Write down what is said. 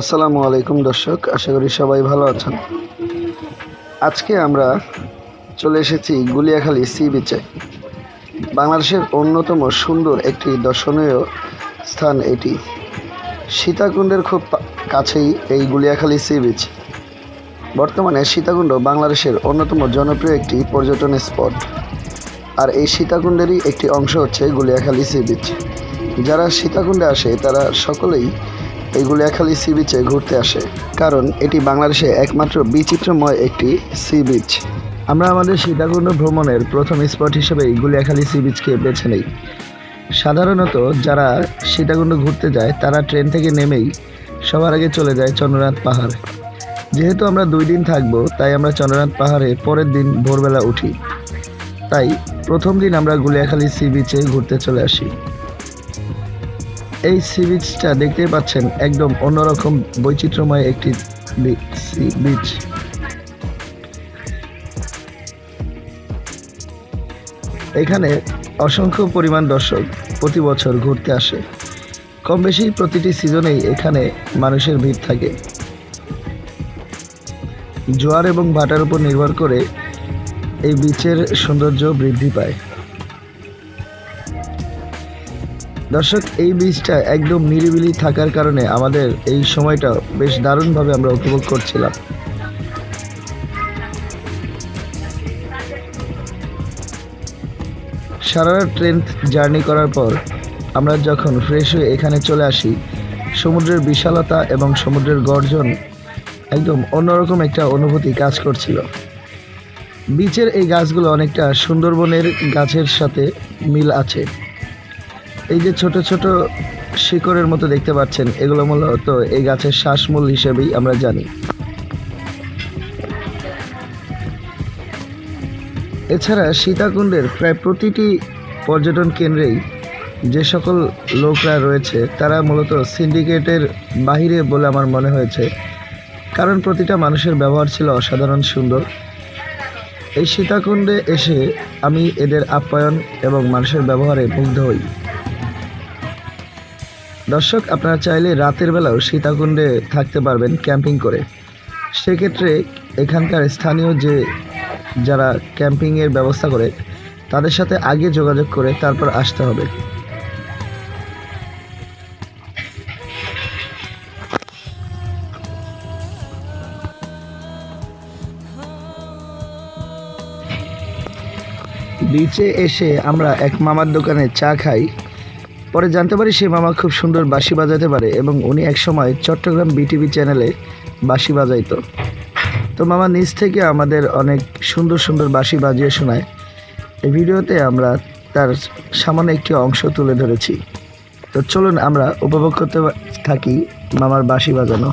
আসসালামু আলাইকুম দর্শক, আশা করি সবাই ভালো আছেন। আজকে আমরা চলে এসেছি গুলিয়াখালী সি বিচে বাংলাদেশের অন্যতম সুন্দর একটি দর্শনীয় স্থান এটি। সীতাকুণ্ডের খুব কাছেই এই গুলিয়াখালী সি বিচ বর্তমানে সীতাকুণ্ড বাংলাদেশের অন্যতম জনপ্রিয় একটি পর্যটন স্পট। আর এই সীতাকুণ্ডেরই একটি অংশ হচ্ছে গুলিয়াখালী সি বিচ যারা সীতাকুণ্ডে আসে, তারা সকলেই এই গুলিয়াখালী সি বিচে ঘুরতে আসে, কারণ এটি বাংলাদেশে একমাত্র বিচিত্রময় একটি সি বিচ। আমরা আমাদের সীতাকুণ্ড ভ্রমণের প্রথম স্পট হিসেবে গুলিয়াখালী সি বিচকে বেছে নেই। সাধারণত যারা সীতাকুণ্ড ঘুরতে যায়, তারা ট্রেন থেকে নেমেই সবার আগে চলে যায় চন্দ্রনাথ পাহাড়। যেহেতু আমরা দুই দিন থাকব, তাই আমরা চন্দ্রনাথ পাহাড়ে পরের দিন ভোরবেলা উঠি। তাই প্রথম দিন আমরা গুলিয়াখালী সি বিচে ঘুরতে চলে আসি। এই সি দেখতেই পাচ্ছেন, একদম অন্যরকম বৈচিত্র্যময় একটি সি বিচ এখানে অসংখ্য পরিমাণ দর্শক প্রতি বছর ঘুরতে আসে। কম বেশি প্রতিটি সিজনেই এখানে মানুষের ভিড় থাকে। জোয়ার এবং ভাটার উপর নির্ভর করে এই বিচের সৌন্দর্য বৃদ্ধি পায়। দর্শক, এই বীজটা একদম নিরিবিলি থাকার কারণে আমাদের এই সময়টা বেশ দারুণভাবে আমরা উপভোগ করছিলাম। সারা ট্রেন জার্নি করার পর আমরা যখন ফ্রেশ হয়ে এখানে চলে আসি, সমুদ্রের বিশালতা এবং সমুদ্রের গর্জন একদম অন্যরকম একটা অনুভূতি কাজ করছিল। বিচের এই গাছগুলো অনেকটা সুন্দরবনের গাছের সাথে মিল আছে। এই যে ছোট ছোট শিকড়ের মতো দেখতে পাচ্ছেন, এগুলো মূলত এই গাছের শ্বাসমূল হিসেবেই আমরা জানি। এছাড়া সীতাকুণ্ডের প্রায় প্রতিটি পর্যটন কেন্দ্রেই যে সকল লোকরা রয়েছে, তারা মূলত সিন্ডিকেটের বাহিরে বলে আমার মনে হয়েছে। কারণ প্রতিটা মানুষের ব্যবহার ছিল অসাধারণ সুন্দর। এই সীতাকুণ্ডে এসে আমি এদের আপ্যায়ন এবং মানুষের ব্যবহারে মুগ্ধ হই। দর্শক, আপনারা চাইলে রাতের বেলাও সীতাকুণ্ডে থাকতে পারবেন ক্যাম্পিং করে। সেক্ষেত্রে এখানকার স্থানীয় যে যারা ক্যাম্পিংয়ের ব্যবস্থা করে, তাদের সাথে আগে যোগাযোগ করে তারপর আসতে হবে। বিচে এসে আমরা এক মামার দোকানে চা খাই। পরে জানতে পারি সেই মামা খুব সুন্দর বাঁশি বাজাতে পারে এবং উনি একসময় চট্টগ্রাম বিটিভি চ্যানেলে বাঁশি বাজাইত। তো মামা নিজ থেকে আমাদের অনেক সুন্দর সুন্দর বাঁশি বাজিয়ে শোনায়। এই ভিডিওতে আমরা তার সামান্য একটি অংশ তুলে ধরেছি। তো চলুন আমরা উপভোগ করতে থাকি মামার বাঁশি বাজানো।